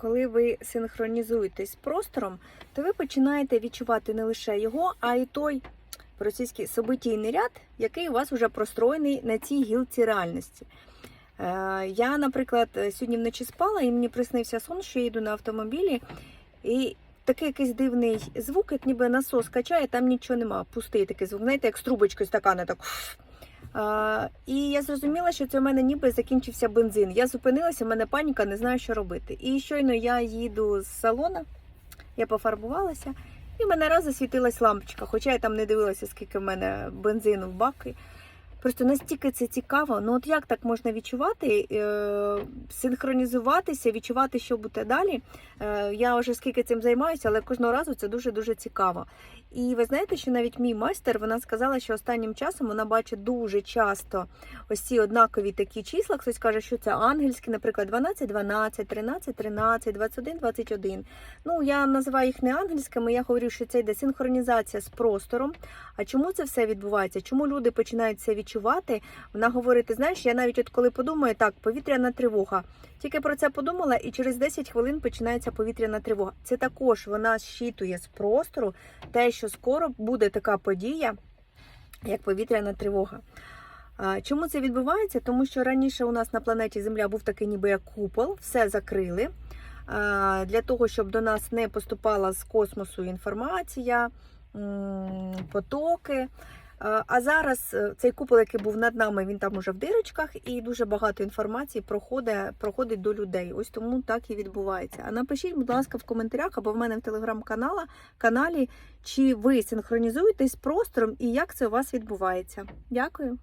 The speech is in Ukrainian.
коли ви синхронізуєтесь з простором, то ви починаєте відчувати не лише його, а й той російський событійний ряд, який у вас вже простроєний на цій гілці реальності. Е, Я, наприклад, сьогодні вночі спала, і мені приснився сон, що я їду на автомобілі, і такий якийсь дивний звук, як ніби насос качає, там нічого нема. Пустий такий звук, знаєте, як з трубочкою стакана так. І я зрозуміла, що це у мене ніби закінчився бензин. Я зупинилася, в мене паніка, не знаю, що робити. І щойно я їду з салона, я пофарбувалася, і в мене раз засвітилась лампочка, хоча я там не дивилася, скільки в мене бензину в баки. Просто настільки це цікаво. Ну от як так можна відчувати, е, синхронізуватися, відчувати, що буде далі. Е, я вже скільки цим займаюся, але кожного разу це дуже-дуже цікаво. І ви знаєте, що навіть мій майстер вона сказала, що останнім часом вона бачить дуже часто ось ці однакові такі числа. Хтось каже, що це ангельські, наприклад, 12, 12, 13, 13, 21, 21. Ну я називаю їх не ангельськими. Я говорю, що це йде синхронізація з простором. А чому це все відбувається? Чому люди починають це відчувати? Вона говорить: ти знаєш, я навіть от коли подумаю, так, повітряна тривога. Тільки про це подумала, і через 10 хвилин починається повітряна тривога. Це також вона щитує з простору те, що скоро буде така подія, як повітряна тривога. Чому це відбувається? Тому що раніше у нас на планеті Земля був такий ніби як купол, все закрили. Для того, щоб до нас не поступала з космосу інформація, потоки. А, зараз е, цей купол, який був над нами, він там уже в дирочках, і дуже багато інформації проходить, проходить до людей. Ось тому так і відбувається. А напишіть, будь ласка, в коментарях або в мене в телеграм-каналі, каналі, чи ви синхронізуєтесь з простором і як це у вас відбувається. Дякую.